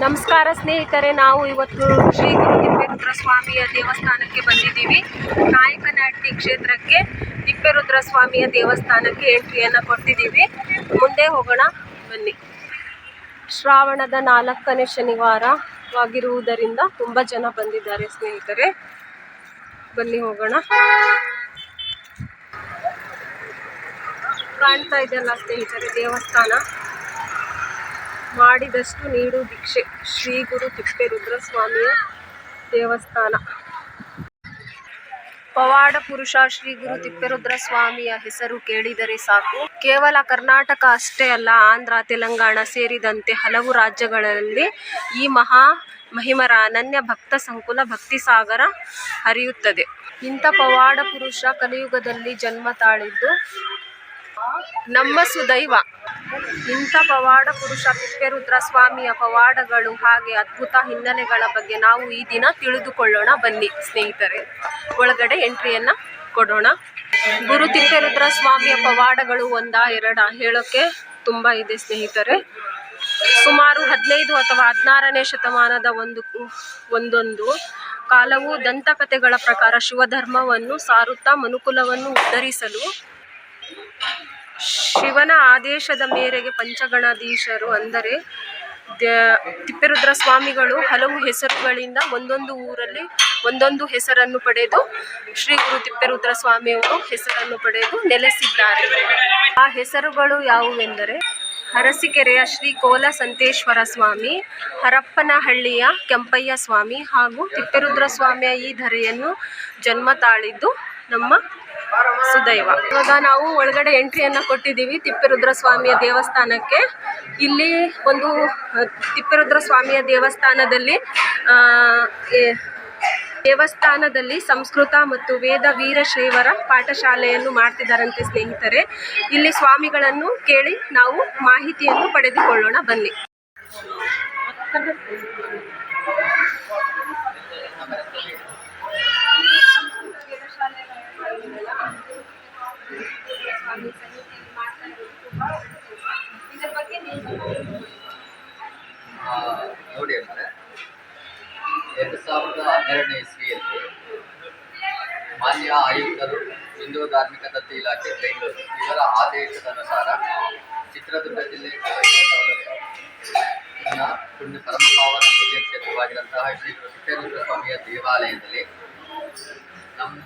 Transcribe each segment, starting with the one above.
ನಮಸ್ಕಾರ ಸ್ನೇಹಿತರೆ, ನಾವು ಇವತ್ತು ಶ್ರೀ ತಿಪ್ಪೇರುದ್ರ ಸ್ವಾಮಿಯ ದೇವಸ್ಥಾನಕ್ಕೆ ಬಂದಿದ್ದೀವಿ. ನಾಯಕನಹಟ್ಟಿ ಕ್ಷೇತ್ರಕ್ಕೆ ತಿಪ್ಪೇರುದ್ರ ಸ್ವಾಮಿಯ ದೇವಸ್ಥಾನಕ್ಕೆ ಎಂಟ್ರಿಯನ್ನು ಕೊಟ್ಟಿದ್ದೀವಿ ಮುಂದೆ ಹೋಗೋಣ, ಬನ್ನಿ. ಶ್ರಾವಣದ ನಾಲ್ಕನೇ ಶನಿವಾರವಾಗಿರುವುದರಿಂದ ತುಂಬ ಜನ ಬಂದಿದ್ದಾರೆ ಸ್ನೇಹಿತರೆ. ಬನ್ನಿ, ಹೋಗೋಣ. ಕಾಣ್ತಾ ಇದೆಯಲ್ಲ ಸ್ನೇಹಿತರೆ ದೇವಸ್ಥಾನ? ಮಾಡಿದಷ್ಟು ನೀಡು ಭಿಕ್ಷೆ. ಶ್ರೀ ಗುರು ತಿಪ್ಪೇರುದ್ರ ಸ್ವಾಮಿಯ ದೇವಸ್ಥಾನ. ಪವಾಡ ಪುರುಷ ಶ್ರೀ ಗುರು ತಿಪ್ಪೇರುದ್ರ ಸ್ವಾಮಿಯ ಹೆಸರು ಕೇಳಿದರೆ ಸಾಕು. ಕೇವಲ ಕರ್ನಾಟಕ ಅಷ್ಟೇ ಅಲ್ಲ, ಆಂಧ್ರ, ತೆಲಂಗಾಣ ಸೇರಿದಂತೆ ಹಲವು ರಾಜ್ಯಗಳಲ್ಲಿ ಈ ಮಹಾ ಮಹಿಮರ ಅನನ್ಯ ಭಕ್ತ ಸಂಕುಲ ಭಕ್ತಿ ಸಾಗರ ಹರಿಯುತ್ತದೆ. ಇಂಥ ಪವಾಡ ಪುರುಷ ಕಲಿಯುಗದಲ್ಲಿ ಜನ್ಮ ತಾಳಿದ್ದು ನಮ್ಮ ಸುದೈವ. ಇಂಥ ಪವಾಡ ಪುರುಷ ತಿಪ್ಪೇರುದ್ರ ಸ್ವಾಮಿಯ ಪವಾಡಗಳು ಹಾಗೆ ಅದ್ಭುತ ಹಿನ್ನೆಲೆಗಳ ಬಗ್ಗೆ ನಾವು ಈ ದಿನ ತಿಳಿದುಕೊಳ್ಳೋಣ. ಬನ್ನಿ ಸ್ನೇಹಿತರೆ. ಒಳಗಡೆ ಎಂಟ್ರಿಯನ್ನು ಕೊಡೋಣ. ಗುರು ತಿಪ್ಪೇರುದ್ರ ಸ್ವಾಮಿಯ ಪವಾಡಗಳು ಒಂದ ಎರಡ ಹೇಳೋಕೆ ತುಂಬ ಇದೆ ಸ್ನೇಹಿತರೆ. ಸುಮಾರು ಹದಿನೈದು ಅಥವಾ ಹದಿನಾರನೇ ಶತಮಾನದ ಒಂದು, ಒಂದೊಂದು ಕಾಲವು ದಂತಕಥೆಗಳ ಪ್ರಕಾರ ಶಿವಧರ್ಮವನ್ನು ಸಾರುತ್ತಾ ಮನುಕುಲವನ್ನು ಉದ್ಧರಿಸಲು ಶಿವನ ಆದೇಶದ ಮೇರೆಗೆ ಪಂಚಗಣಾಧೀಶರು ಅಂದರೆ ತಿಪ್ಪೇರುದ್ರ ಸ್ವಾಮಿಗಳು ಹಲವು ಹೆಸರುಗಳಿಂದ ಒಂದೊಂದು ಊರಲ್ಲಿ ಒಂದೊಂದು ಹೆಸರನ್ನು ಪಡೆದು ಶ್ರೀ ಗುರು ತಿಪ್ಪೇರುದ್ರ ಸ್ವಾಮಿಯವರು ಹೆಸರನ್ನು ಪಡೆದು ನೆಲೆಸಿದ್ದಾರೆ. ಆ ಹೆಸರುಗಳು ಯಾವುವೆಂದರೆ ಅರಸಿಕೆರೆಯ ಶ್ರೀ ಕೋಲ ಸಂತೇಶ್ವರ ಸ್ವಾಮಿ, ಹರಪ್ಪನಹಳ್ಳಿಯ ಕೆಂಪಯ್ಯ ಸ್ವಾಮಿ ಹಾಗೂ ತಿಪ್ಪೇರುದ್ರ ಸ್ವಾಮಿಯ ಈ ಧರೆಯನ್ನು ಜನ್ಮ ತಾಳಿದ್ದು ನಮ್ಮ ಸುದೈವ. ಇವಾಗ ನಾವು ಒಳಗಡೆ ಎಂಟ್ರಿಯನ್ನು ಕೊಟ್ಟಿದ್ದೀವಿ ತಿಪ್ಪೇರುದ್ರ ಸ್ವಾಮಿಯ ದೇವಸ್ಥಾನಕ್ಕೆ. ಇಲ್ಲಿ ಒಂದು ತಿಪ್ಪೇರುದ್ರ ಸ್ವಾಮಿಯ ದೇವಸ್ಥಾನದಲ್ಲಿ ದೇವಸ್ಥಾನದಲ್ಲಿ ಸಂಸ್ಕೃತ ಮತ್ತು ವೇದ ವೀರಶೈವರ ಪಾಠಶಾಲೆಯನ್ನು ಮಾಡ್ತಿದ್ದಾರಂತೆ ಸ್ನೇಹಿತರೆ. ಇಲ್ಲಿ ಸ್ವಾಮಿಗಳನ್ನು ಕೇಳಿ ನಾವು ಮಾಹಿತಿಯನ್ನು ಪಡೆದುಕೊಳ್ಳೋಣ. ಬನ್ನಿ. ಎರಡು ಸಾವಿರದ ಹನ್ನೆರಡನೇ ಇಸ್ವಿಯಲ್ಲಿ ಮಾನ್ಯ ಆಯುಕ್ತರು ಹಿಂದೂ ಧಾರ್ಮಿಕ ದತ್ತಿ ಇಲಾಖೆ ಬೆಂಗಳೂರು. ಇವರ ಆದೇಶದ ಅನುಸಾರ ಚಿತ್ರದುರ್ಗ ಜಿಲ್ಲೆ ಪುಣ್ಯ ಪರಮಪಾವನ ಪುಣ್ಯ ಕ್ಷೇತ್ರವಾಗಿರುವಂತಹ ಶ್ರೀ ಸಿದ್ದೇಶ್ವರ ಸ್ವಾಮಿಯ ದೇವಾಲಯದಲ್ಲಿ ನಮ್ಮ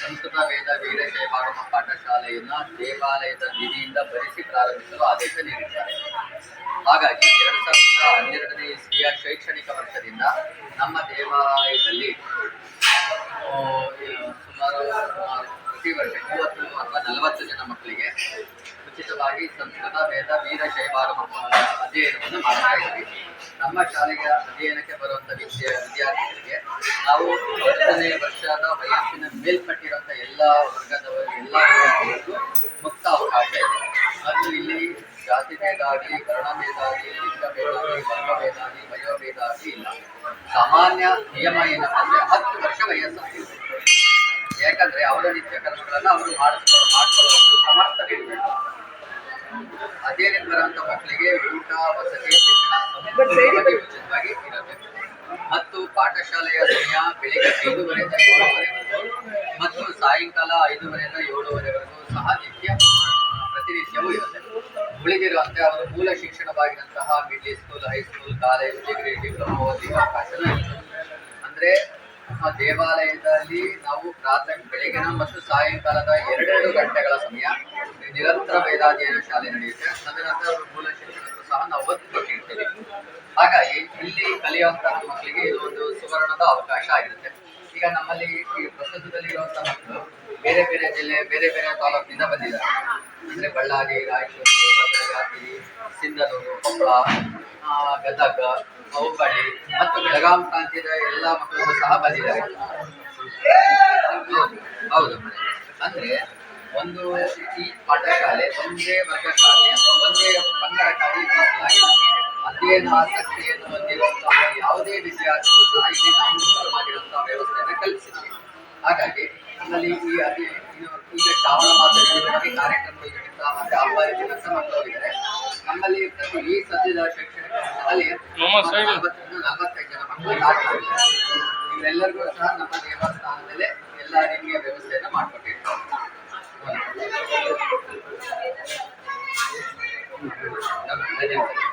ಸಂಸ್ಕೃತ ವೇದ ವೀರಶೈವಾಗಮ ಪಾಠಶಾಲೆಯನ್ನ ದೇವಾಲಯದ ನಿಧಿಯಿಂದ ಭರಿಸಿ ಪ್ರಾರಂಭಿಸಲು ಆದೇಶ ನೀಡಿದ್ದಾರೆ. ಹಾಗಾಗಿ ಎರಡು ಸಾವಿರದ ಹನ್ನೆರಡನೇ ಇಸ್ವಿಯ ಶೈಕ್ಷಣಿಕ ವರ್ಷದಿಂದ ನಮ್ಮ ದೇವಾಲಯದಲ್ಲಿ ಸುಮಾರು ಪ್ರತಿ ವರ್ಷ ಮೂವತ್ತು ಅಥವಾ ನಲವತ್ತು ಜನ ಮಕ್ಕಳಿಗೆ ಉಚಿತವಾಗಿ ಸಂಸ್ಕೃತ ವೇದ ವೀರಶೈವಾಗಮ ಅಧ್ಯಯನವನ್ನು ಮಾಡ್ತಾ ಇದ್ದೀವಿ. ನಮ್ಮ ಶಾಲೆಗೆ ಅಧ್ಯಯನಕ್ಕೆ ಬರುವಂಥ ವಿದ್ಯಾ, ವಿದ್ಯಾರ್ಥಿಗಳಿಗೆ ನಾವು ಹತ್ತನೇ ವರ್ಷದ ವಯಸ್ಸಿನ ಮೇಲ್ಪಟ್ಟಿರುವಂಥ ಎಲ್ಲ ವರ್ಗದವರು ಎಲ್ಲ ವಿದ್ಯಾರ್ಥಿಗಳಿಗೂ ಮುಕ್ತ ಅವಕಾಶ ಇದೆ. ಅದು ಇಲ್ಲಿ ಜಾತಿ ಭೇದ ಆಗಲಿ ವರ್ಣ ಭೇದ ಆಗಲಿ ಆಗಲಿ ಆಗಲಿ ವಯೋಭೇದ ಆಗಲಿ ಇಲ್ಲ. ಸಾಮಾನ್ಯ ನಿಯಮ ಏನಪ್ಪ ಅಂದ್ರೆ ಹತ್ತು ವರ್ಷ ವಯಸ್ಸು ಯಾಕಂದ್ರೆ ಅವರ ನಿತ್ಯ ಕರ್ಮಗಳನ್ನ ಅವರು ಮಾಡಿಸ್ಕೊಂಡು ಮಾಡ್ಕೊಳ್ಳೋದು ಸಮರ್ಥನೆ ಇರಬೇಕು ಅದೇ ಬರುವಂತ ಮಕ್ಕಳಿಗೆ ಊಟ ವಸತಿ ಶಿಕ್ಷಣ ಸಂಪೂರ್ಣವಾಗಿ ಉಚಿತವಾಗಿ ಇರಬೇಕು. ಮತ್ತು ಪಾಠಶಾಲೆಯ ಸಮಯ ಬೆಳಿಗ್ಗೆ ಐದೂವರೆಯಿಂದ ಏಳುವರೆವರೆಗೂ ಮತ್ತು ಸಾಯಂಕಾಲ ಐದೂವರೆಯಿಂದ ಏಳುವರೆವರೆಗೂ ಸಹ ನಿತ್ಯ ಪ್ರತಿನಿತ್ಯವೂ ಇರುತ್ತೆ. ಉಳಿದಿರುವಂತೆ ಅವರು ಮೂಲ ಶಿಕ್ಷಣವಾಗಿರುವಂತಹ middle school high school college degree diploma ಅವಕಾಶನ ಇರುತ್ತೆ. ಅಂದ್ರೆ ಆ ದೇವಾಲಯದಲ್ಲಿ ನಾವು ಪ್ರಾಥಮಿಕ ಬೆಳಗಿನ ಮತ್ತು ಸಾಯಂಕಾಲದ ಎರಡೆರಡು ಗಂಟೆಗಳ ಸಮಯ ನಿರಂತರ ವೇದಾಧ್ಯಯನ ಶಾಲೆ ನಡೆಯುತ್ತೆ. ತದನಂತರ ಮೂಲ ಶಿಕ್ಷಣಕ್ಕೂ ಸಹ ನಾವು ಒತ್ತು ಹಾಗಾಗಿ ಇಲ್ಲಿ ಕಲಿಯುವಂತಹ ಮಕ್ಕಳಿಗೆ ಇದು ಒಂದು ಸುವರ್ಣದ ಅವಕಾಶ ಆಗಿರುತ್ತೆ ಈಗ ನಮ್ಮಲ್ಲಿ ಈ ಪ್ರಸ್ತುತದಲ್ಲಿ ಇರುವಂತಹ ಮಕ್ಕಳು ಬೇರೆ ಬೇರೆ ಜಿಲ್ಲೆ, ಬೇರೆ ಬೇರೆ ತಾಲೂಕಿನಿಂದ ಬಂದಿದ್ದಾರೆ. ಅಂದ್ರೆ ಬಳ್ಳಾರಿ, ರಾಯಚೂರು ಸಿಂಧನೂರು, ಕೊಪ್ಪಳ ಗದಗ ಹುಬ್ಬಳ್ಳಿ ಮತ್ತು ಬೆಳಗಾಂ ಪ್ರಾಂತ್ಯದ ಎಲ್ಲ ಮಕ್ಕಳು ಸಹ ಬಂದಿದ್ದಾರೆ. ಹೌದು ಅಂದ್ರೆ ಒಂದು ಈ ಪಾಠಶಾಲೆ ಒಂದೇ ವರ್ಗ ಶಾಲೆ ಅಥವಾ ಒಂದೇ ಮೀಸಲಾಗಿಲ್ಲ ಅಧ್ಯಯನ ಆಸಕ್ತಿಯನ್ನು ಹೊಂದಿರುವಂತಹ ಯಾವುದೇ ವಿದ್ಯಾರ್ಥಿಗಳು ಸಹ ಇಲ್ಲಿ ನಾವು ಉತ್ತಮವಾಗಿರುವಂತಹ ವ್ಯವಸ್ಥೆಯನ್ನು ಕಲ್ಪಿಸಿದ್ವಿ ಹಾಗಾಗಿ ನಮ್ಮಲ್ಲಿ ಈ ಅತಿ ಇದು ಈಗ ಶ್ರಾವಣ ಮಾಸದಲ್ಲಿ ಕಾರ್ಯಕ್ರಮಗಳು ಮತ್ತೆ ಹಬ್ಬ ಕೆಲಸ ಮಾಡ್ತಾ ಇದ್ದಾರೆ ನಮ್ಮಲ್ಲಿ ಪ್ರತಿ ಈ ಸದ್ಯದ ಶೈಕ್ಷಣಿಕ. ನಲವತ್ತರಿಂದ ನಲವತ್ತೈದು ಜನ ಆಟ ಇವೆಲ್ಲರಿಗೂ ಸಹ ನಮ್ಮ ದೇವಸ್ಥಾನದಲ್ಲೇ ಎಲ್ಲ ರೀತಿಯ ವ್ಯವಸ್ಥೆಯನ್ನು ಮಾಡಿಕೊಟ್ಟಿರ್ತಾರೆ ಧನ್ಯವಾದ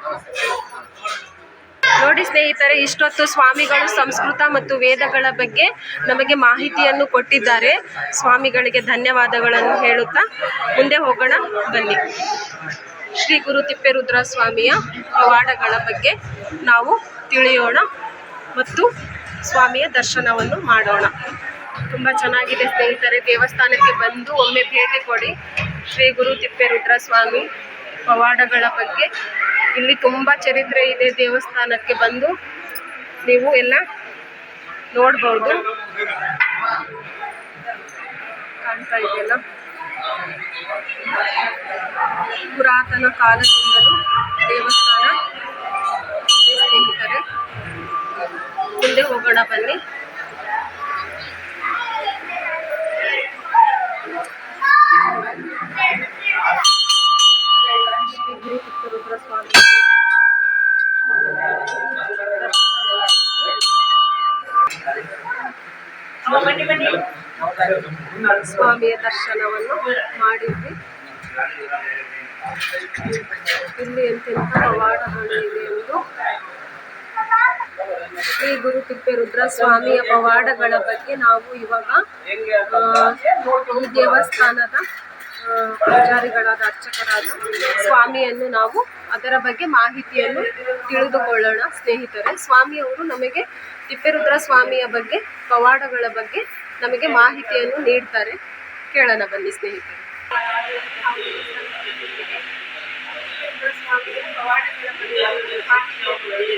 ನೋಡಿ ಸ್ನೇಹಿತರೆ, ಇಷ್ಟೊತ್ತು ಸ್ವಾಮಿಗಳು ಸಂಸ್ಕೃತ ಮತ್ತು ವೇದಗಳ ಬಗ್ಗೆ ನಮಗೆ ಮಾಹಿತಿಯನ್ನು ಕೊಟ್ಟಿದ್ದಾರೆ. ಸ್ವಾಮಿಗಳಿಗೆ ಧನ್ಯವಾದಗಳನ್ನು ಹೇಳುತ್ತಾ ಮುಂದೆ ಹೋಗೋಣ, ಬನ್ನಿ. ಶ್ರೀ ಗುರು ತಿಪ್ಪೇರುದ್ರ ಸ್ವಾಮಿಯ ಪವಾಡಗಳ ಬಗ್ಗೆ ನಾವು ತಿಳಿಯೋಣ ಮತ್ತು ಸ್ವಾಮಿಯ ದರ್ಶನವನ್ನು ಮಾಡೋಣ. ತುಂಬ ಚೆನ್ನಾಗಿದೆ ಸ್ನೇಹಿತರೆ, ದೇವಸ್ಥಾನಕ್ಕೆ ಬಂದು ಒಮ್ಮೆ ಭೇಟಿ ಕೊಡಿ. ಶ್ರೀ ಗುರು ತಿಪ್ಪೇರುದ್ರ ಸ್ವಾಮಿ ಪವಾಡಗಳ ಬಗ್ಗೆ ಇಲ್ಲಿ ತುಂಬ ಚರಿತ್ರೆ ಇದೆ ದೇವಸ್ಥಾನಕ್ಕೆ ಬಂದು ನೀವು ಎಲ್ಲ ನೋಡ್ಬೋದು. ಕಾಣ್ತಾ ಇದೆಯಲ್ಲ? ಪುರಾತನ ಕಾಲದಿಂದಲೂ ದೇವಸ್ಥಾನ ಸ್ನೇಹಿತರೆ. ಮುಂದೆ ಹೋಗೋಣ ಬನ್ನಿ. ಸ್ವಾಮಿಯ ದರ್ಶನವನ್ನು ಮಾಡಿದ್ವಿ. ಇಲ್ಲಿ ಎಂತೆಂಥ ಪವಾಡಗಳು ಇದೆ ಎಂದು. ಶ್ರೀ ಗುರು ತಿಪ್ಪೇರುದ್ರ ಸ್ವಾಮಿಯ ಪವಾಡಗಳ ಬಗ್ಗೆ ನಾವು ಇವಾಗ ಈ ದೇವಸ್ಥಾನದ ಪೂಜಾರಿಗಳಾದ ಅರ್ಚಕರಾದ ಸ್ವಾಮಿಯನ್ನು ನಾವು ಅದರ ಬಗ್ಗೆ ಮಾಹಿತಿಯನ್ನು ತಿಳಿದುಕೊಳ್ಳೋಣ, ಸ್ನೇಹಿತರೆ. ಸ್ವಾಮಿಯವರು ನಮಗೆ ತಿಪ್ಪೇರುದ್ರ ಸ್ವಾಮಿಯ ಬಗ್ಗೆ, ಪವಾಡಗಳ ಬಗ್ಗೆ ನಮಗೆ ಮಾಹಿತಿಯನ್ನು ನೀಡ್ತಾರೆ. ಕೇಳೋಣ ಬನ್ನಿ, ಸ್ನೇಹಿತರೆ. ಪವಾಡಗಳ ಬಗ್ಗೆ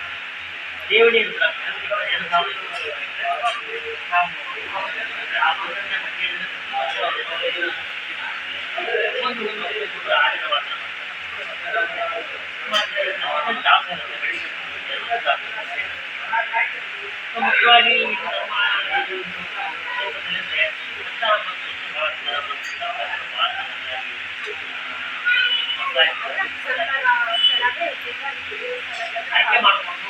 ಪ್ರತಿದಿನ ಬೆಳಿಗ್ಗೆ ಭೋಜನ ಇದೆ ಆಮೇಲೆ ಋತುರುದ್ರಾಕ್ಷಿ ಇದೆ ರುದ್ರಾಕ್ಷಿ ಎರಡು ಇದೆ ಒಂದು ದೇವಡಿ ರುದ್ರಾಕ್ಷಿ ಎರಡು ಸಾವಿರದ ಆ ಭೋಜನ ಒಂದು ಒಂದು ಆಡಿನ ವಾಸನ ಮತ್ತೆ ದಾಸರ ಬೆಳಿಗ್ಗೆ ಮುಖ್ಯವಾಗಿ ನಮ್ಮ ಕ್ಷೇತ್ರದಲ್ಲಿ ಉತ್ಸಾಹ ಮತ್ತು ಆಯ್ಕೆ ಮಾಡಿಕೊಂಡು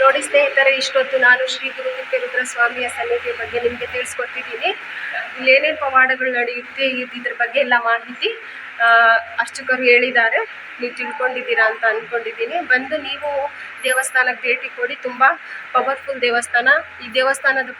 ನೋಡಿ ಸ್ನೇಹಿತರೆ, ಇಷ್ಟೊತ್ತು ನಾನು ಶ್ರೀ ಗುರು ತಿಪ್ಪೇರುದ್ರ ಸ್ವಾಮಿಯ ಸನ್ನಿಧಿಯ ಬಗ್ಗೆ ನಿಮಗೆ ತಿಳಿಸ್ಕೊಟ್ಟಿದ್ದೀನಿ. ಇಲ್ಲಿ ಏನೇನು ಪವಾಡಗಳು ನಡೆಯುತ್ತೆ ಇದ್- ಇದ್ರ ಬಗ್ಗೆ ಎಲ್ಲ ಮಾಹಿತಿ ಅರ್ಚಕರು ಹೇಳಿದ್ದಾರೆ. ನೀವು ತಿಳ್ಕೊಂಡಿದ್ದೀರಾ ಅಂತ ಅಂದ್ಕೊಂಡಿದ್ದೀನಿ ಬಂದು ನೀವು ದೇವಸ್ಥಾನಕ್ಕೆ ಭೇಟಿ ಕೊಡಿ. ತುಂಬ ಪವರ್ಫುಲ್ ದೇವಸ್ಥಾನ. ಈ ದೇವಸ್ಥಾನದ